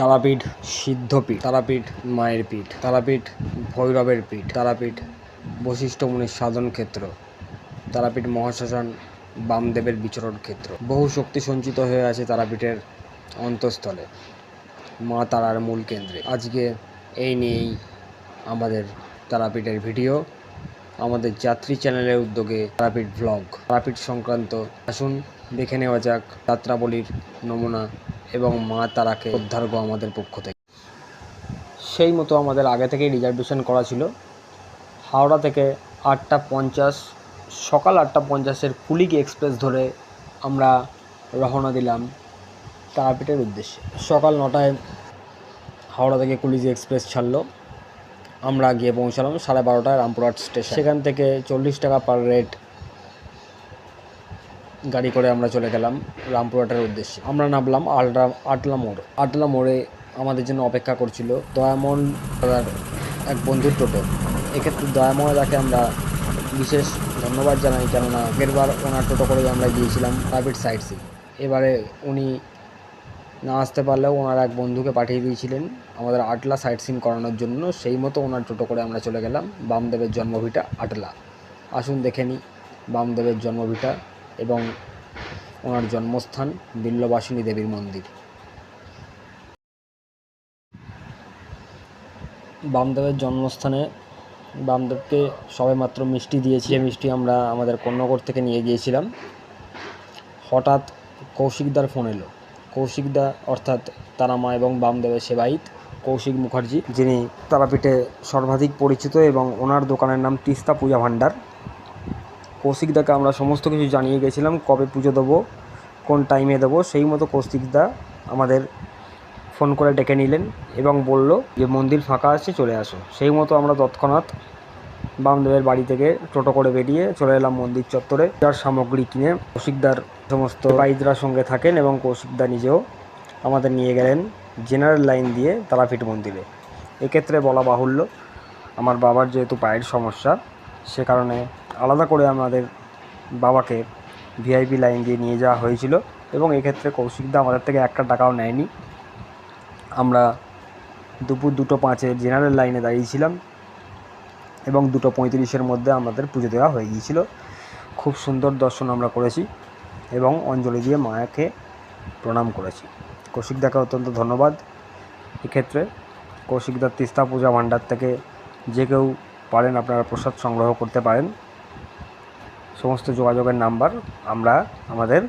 তারাপীঠ সিদ্ধপীঠ তারাপীঠ মায়ের পীঠ তারাপীঠ ভৈরবের পীঠ তারাপীঠ বশিষ্ঠ মুনির সাধন ক্ষেত্র তারাপীঠ মহাশ্মশান বামদেবের বিচরণ ক্ষেত্র। বহু শক্তি সঞ্চিত হয়ে আছে তারাপীঠের অন্তঃস্থলে, মা তারার মূল কেন্দ্রে। আজকে এই নিয়েই আমাদের তারাপীঠের ভিডিও। আমাদের যাত্রী চ্যানেলের উদ্যোগে তারাপীঠ ব্লগ তারাপীঠ সংক্রান্ত আসুন, দেখে নেওয়া যাক যাত্রাবলীর নমুনা এবং মা তারাকে উদ্ধার্গ আমাদের পক্ষ থেকে। সেই মতো আমাদের আগে থেকেই রিজার্ভেশন করা ছিল। হাওড়া থেকে আটটা পঞ্চাশ, সকাল আটটা পঞ্চাশের কুলিক এক্সপ্রেস ধরে আমরা রওনা দিলাম তারাপীঠের উদ্দেশ্যে। সকাল নটায় হাওড়া থেকে কুলিক এক্সপ্রেস ছাড়লো। আমরা গিয়ে পৌঁছালাম সাড়ে বারোটায় রামপুরহাট স্টেশন সেখান থেকে চল্লিশ টাকা পার রেট গাড়ি করে আমরা চলে গেলাম রামপুরহাটের উদ্দেশ্যে। আমরা নামলাম আটলা আটলা মোড়। আটলা মোড়ে আমাদের জন্য অপেক্ষা করছিল দয়ামন দাদার এক বন্ধুর টোটো। এক্ষেত্রে দয়াময় দাকে আমরা বিশেষ ধন্যবাদ জানাই, কেননা আগেরবার ওনার টোটো করে আমরা গিয়েছিলাম প্রাইভেট সাইট সিং এবারে উনি না আসতে পারলেও ওনার এক বন্ধুকে পাঠিয়ে দিয়েছিলেন আমাদের আটলা সাইট সিন করানোর জন্য। সেই মতো ওনার টোটো করে আমরা চলে গেলাম বামদেবের জন্মভিটা আটলা। আসুন দেখে নিই বামদেবের জন্মভিটা এবং ওনার জন্মস্থান বিল্লবাসিনী দেবীর মন্দির। বামদেবের জন্মস্থানে বামদেবকে সবেমাত্র মিষ্টি দিয়েছি মিষ্টি আমরা আমাদের কন্যাগর থেকে নিয়ে গিয়েছিলাম। হঠাৎ কৌশিকদার ফোন এলো। কৌশিকদা অর্থাৎ তারামা এবং বামদেবের সেবাইত কৌশিক মুখার্জি, যিনি তারাপীঠে সর্বাধিক পরিচিত এবং ওনার দোকানের নাম তিস্তা পূজা ভাণ্ডার। কৌশিকদাকে আমরা সমস্ত কিছু জানিয়ে গেছিলাম, কবে পুজো দেবো, কোন টাইমে দেবো, সেই মতো কৌশিকদা আমাদের ফোন করে ডেকে নিলেন এবং বলল, যে মন্দির ফাঁকা আছে, চলে আসো। সেই মতো আমরা তৎক্ষণাৎ বামদেবের বাড়ি থেকে টোটো করে বেরিয়ে চলে এলাম মন্দির চত্বরে। যার সামগ্রী কিনে কৌশিকদার সমস্ত বাইদরা সঙ্গে থাকেন এবং কৌশিকদা নিজেও আমাদের নিয়ে গেলেন জেনারেল লাইন দিয়ে তারাপীঠ মন্দিরে। এক্ষেত্রে বলা বাহুল্য, আমার বাবার যেহেতু পায়ের সমস্যা, সে কারণে আলাদা করে আমাদের বাবাকে ভিআইপি লাইন দিয়ে নিয়ে যাওয়া হয়েছিল এবং এক্ষেত্রে কৌশিকদা আমাদের থেকে একটা টাকাও নেয়নি। আমরা দুপুর দুটো পাঁচে জেনারেল লাইনে দাঁড়িয়েছিলাম এবং দুটো পঁয়ত্রিশের মধ্যে আমাদের পুজো দেওয়া হয়ে গিয়েছিল। খুব সুন্দর দর্শন আমরা করেছি এবং অঞ্জলি দিয়ে মায়াকে প্রণাম করেছি। কৌশিকদাকে অত্যন্ত ধন্যবাদ। এক্ষেত্রে কৌশিকদার তিস্তা পূজা ভাণ্ডার থেকে যে কেউ পারেন আপনারা প্রসাদ সংগ্রহ করতে পারেন। সমস্ত যোগাযোগের নাম্বার আমরা আমাদের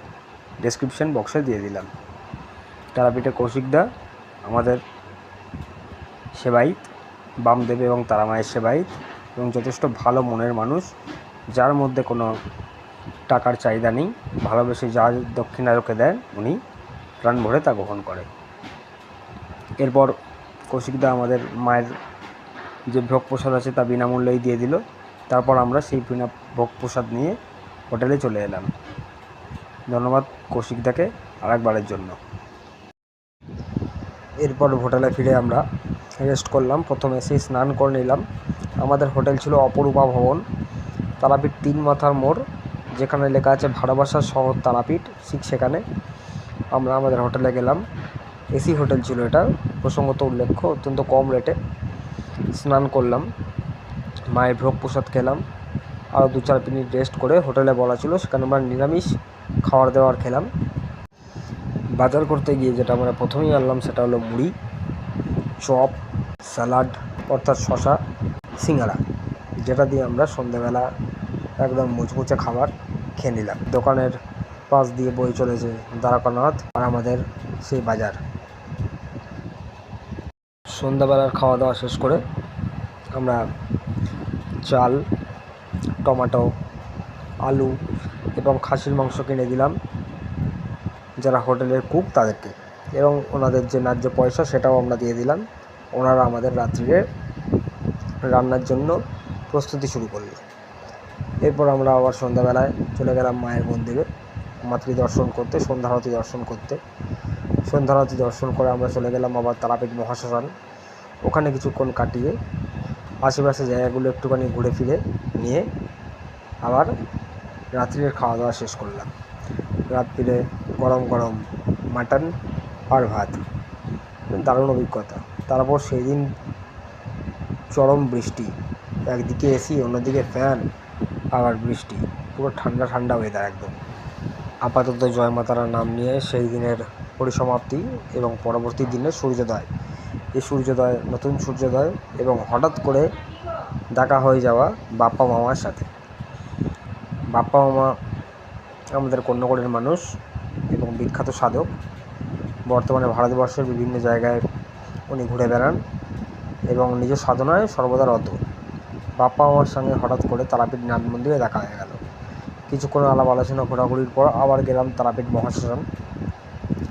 ডেসক্রিপশন বক্সে দিয়ে দিলাম। তারাপীঠে কৌশিকদা আমাদের সেবাইত বামদেব এবং তারামায়ের সেবাইত এবং যথেষ্ট ভালো মনের মানুষ, যার মধ্যে কোনো টাকার চাহিদা নেই, ভালোবেসে যা দক্ষিণা লোকে দেন, উনি প্রাণ ভরে তা গ্রহণ করে। এরপর কৌশিকদা আমাদের মায়ের যে ভোগ প্রসাদ আছে তা বিনামূল্যেই দিয়ে দিল। তারপর আমরা সেই বিনা ভোগ প্রসাদ নিয়ে হোটেলে চলে এলাম। ধন্যবাদ কৌশিকদাকে আরেকবারের জন্য। এরপর হোটেলে ফিরে আমরা রেস্ট করলাম। প্রথমে সেই স্নান করে নিলাম। আমাদের হোটেল ছিল অপরূপা ভবন। তারাপীঠ তিন মাথার মোড়, যেখানে লেখা আছে ভাড়াবাসা শহর তারাপীঠ, ঠিক সেখানে আমরা আমাদের হোটেলে গেলাম। এসি হোটেল ছিল এটা। প্রসঙ্গত উল্লেখ্য, অত্যন্ত কম রেটে স্নান করলাম। মায়ের ভোগ প্রসাদ খেলাম। আরও দু চার মিনিট রেস্ট করে হোটেলে বলা ছিল, সেখানে আমরা নিরামিষ খাবার দাবার খেলাম। বাজার করতে গিয়ে যেটা আমরা প্রথমেই আনলাম সেটা হলো মুড়ি, চপ, স্যালাড, অর্থাৎ শশা সিঙ্গারা, যেটা দিয়ে আমরা সন্ধেবেলা একদম মুচমুচে খাবার খেয়ে নিলাম। দোকানের পাশ দিয়ে বয়ে চলেছে দ্বারকানাথ আর আমাদের সেই বাজার। সন্ধ্যাবেলার খাওয়া দাওয়া শেষ করে আমরা চাল, টমেটো, আলু এবং খাসির মাংস কিনে দিলাম যারা হোটেলের কুক তাদেরকে এবং ওনাদের যে ন্যায্য পয়সা সেটাও আমরা দিয়ে দিলাম। ওনারা আমাদের রাত্রিরে রান্নার জন্য প্রস্তুতি শুরু করল এরপর আমরা আবার সন্ধ্যাবেলায় চলে গেলাম মায়ের মন্দিরে, মাতৃ দর্শন করতে, সন্ধ্যারতি দর্শন করতে। সন্ধ্যারতি দর্শন করে আমরা চলে গেলাম আবার তারাপীঠ মহাশ্মশান। ওখানে কিছুক্ষণ কাটিয়ে আশেপাশে জায়গাগুলো একটুখানি ঘুরে ফিরে নিয়ে আবার রাত্রির খাওয়া দাওয়া শেষ করলাম। রাত্রিরে গরম গরম মাটন আর ভাত। দারুণ অভিজ্ঞতা। তারপর সেই দিন চরম বৃষ্টি। একদিকে এসি, অন্যদিকে ফ্যান আবার বৃষ্টি। পুরো ঠান্ডা ঠান্ডা ওয়েদার একদম। আপাতত জয় মাতারা নাম নিয়ে সেই দিনের পরিসমাপ্তি এবং পরবর্তী দিনে সূর্যোদয়। এই সূর্যোদয়, নতুন সূর্যোদয় এবং হঠাৎ করে দেখা হয়ে যাওয়া বাপ্পা মামার সাথে। বাপ্পা মামা আমাদের কন্যাকড়ের মানুষ এবং বিখ্যাত সাধক। বর্তমানে ভারতবর্ষের বিভিন্ন জায়গায় উনি ঘুরে বেড়ান এবং নিজ সাধনায় সর্বদা রত। বাপ্পা মামার সঙ্গে হঠাৎ করে তারাপীঠ নাট মন্দিরে দেখা হয়ে গেল। কিছুক্ষণ আলাপ আলোচনা ঘোরাঘুরির পর আবার গেলাম তারাপীঠ মহাশ্মশান।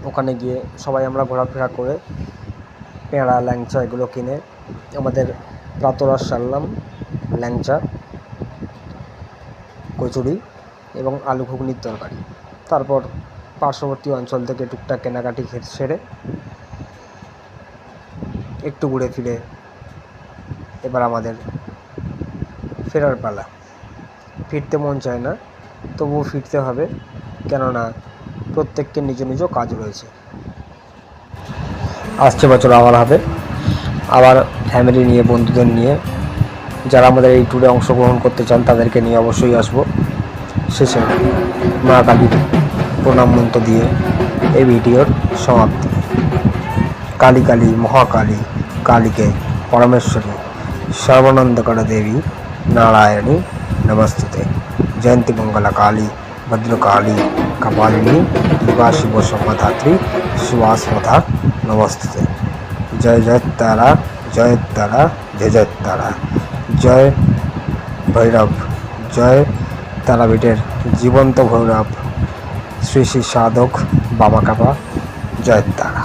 ওখানে গিয়ে সবাই আমরা ঘোরাফেরা করে পেঁড়া ল্যাংচা এগুলো কিনে আমাদের প্রাতরাশ, সারলাম, ল্যাংচা, কচুরি এবং আলু ঘুগনির তরকারি। তারপর পার্শ্ববর্তী অঞ্চল থেকে টুকটাক কেনাকাটি সেরে একটু ঘুরে ফিরে এবার আমাদের ফেরার পালা। ফিরতে মন চায় না, তবুও ফিরতে হবে, কেননা প্রত্যেককে নিজ নিজ কাজ রয়েছে। আসছে বছর আবার হবে আবার ফ্যামিলি নিয়ে, বন্ধুদের নিয়ে। যারা আমাদের এই ট্যুরে অংশগ্রহণ করতে চান, তাদেরকে নিয়ে অবশ্যই আসব। শেষে মা কালীর প্রণাম মন্ত্র দিয়ে এই ভিডিওর সমাপ্তি। কালী কালী, মহাকালী, কালীকে পরমেশ্বরী সর্বানন্দকর দেবী নারায়ণী, নমস্তুতে। জয়ন্তী মঙ্গলা কালী, ভদ্রকালী, কপালিনী দুর্গা শিব সম্মাধাত্রী সুভাসমধা নমস্তে জয় জয় তারা জয় তারা, জয় জয় তারা। জয় ভৈরব, জয় তারাপীঠের জীবন্ত ভৈরব। শ্রী শ্রী সাধক বাবা কাপা জয় তারা।